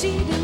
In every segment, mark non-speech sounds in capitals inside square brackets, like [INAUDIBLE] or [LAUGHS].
she did.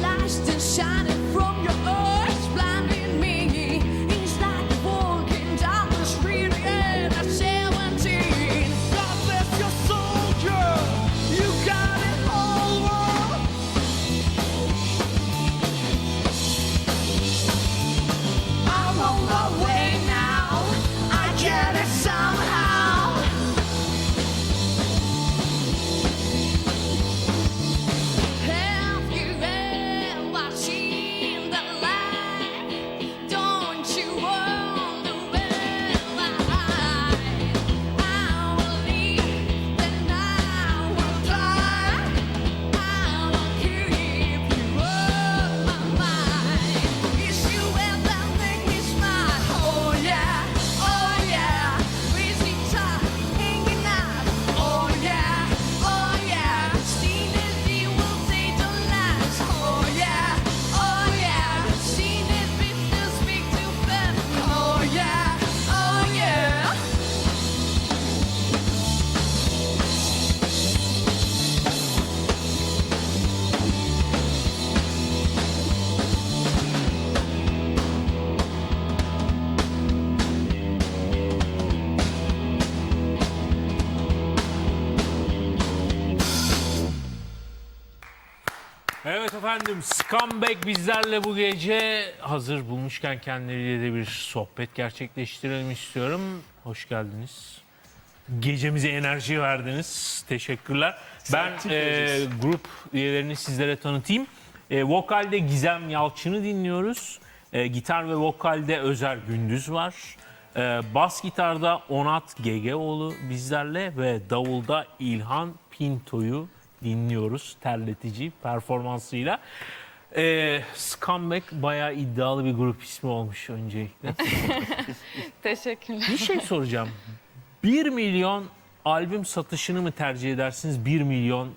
Evet efendim Scumbag bizlerle bu gece hazır bulmuşken kendileriyle de bir sohbet gerçekleştirelim istiyorum. Hoş geldiniz. Gecemize enerji verdiniz. Teşekkürler. Ben e, grup üyelerini sizlere tanıtayım. E, vokalde Gizem Yalçın'ı dinliyoruz. E, gitar ve vokalde Özer Gündüz var. E, bas gitarda Onat Gegeoğlu bizlerle ve davulda İlhan Pinto'yu dinliyoruz terletici performansıyla. E, Scumbag bayağı iddialı bir grup ismi olmuş öncelikle. [LAUGHS] Teşekkürler. Bir şey soracağım. 1 milyon albüm satışını mı tercih edersiniz? 1 milyon